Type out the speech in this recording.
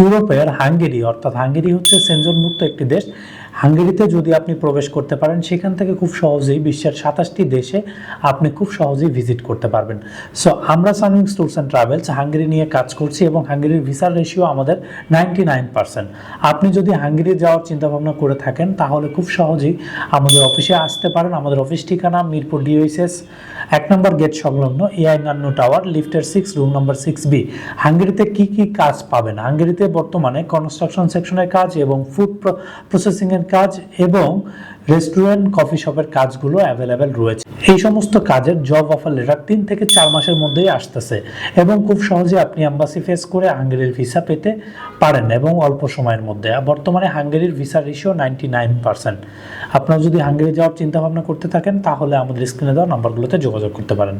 ইউরোপের হাঙ্গেরি অর্থাৎ হাঙ্গেরি হচ্ছে সেনজন মুক্ত একটি দেশ। হাঙ্গেরিতে যদি আপনি প্রবেশ করতে পারেন, সেখান থেকে খুব সহজেই বিশ্বের সাতাশটি দেশে আপনি খুব সহজেই ভিজিট করতে পারবেন। সো আমরা Sunwings Tours and Travels Hungary নিয়ে কাজ করছি এবং হাঙ্গেরির ভিসার রেশিও আমাদের নাইনটি নাইন পার্সেন্ট আপনি যদি হাঙ্গেরি যাওয়ার চিন্তাভাবনা করে থাকেন, তাহলে খুব সহজেই আমাদের অফিসে আসতে পারেন। আমাদের অফিস ঠিকানা মিরপুর ডিওএসএস এক নম্বর গেট সংলগ্ন এআই নান্নু টাওয়ার লিফটের six room number six B হাঙ্গেরিতে কি কি কাজ পাবেন? হাঙ্গেরিতে বর্তমানে কনস্ট্রাকশন সেকশনের কাজ এবং ফুড প্রসেসিংয়ের কাজ এবং রেস্টুরেন্ট কফি শপের কাজগুলো অ্যাভেলেবেল রয়েছে। এই সমস্ত কাজের জব অফার লেটার তিন থেকে চার মাসের মধ্যেই আসতেছে এবং খুব সহজে আপনি অ্যাম্বাসি ফেস করে হাঙ্গেরির ভিসা পেতে পারেন এবং অল্প সময়ের মধ্যে। বর্তমানে হাঙ্গেরির visa ratio ninety nine percent আপনারা যদি হাঙ্গেরি যাওয়ার চিন্তা ভাবনা করতে থাকেন, তাহলে আমাদের স্ক্রিনে দেওয়া নাম্বারগুলোতে যোগাযোগ করতে পারেন।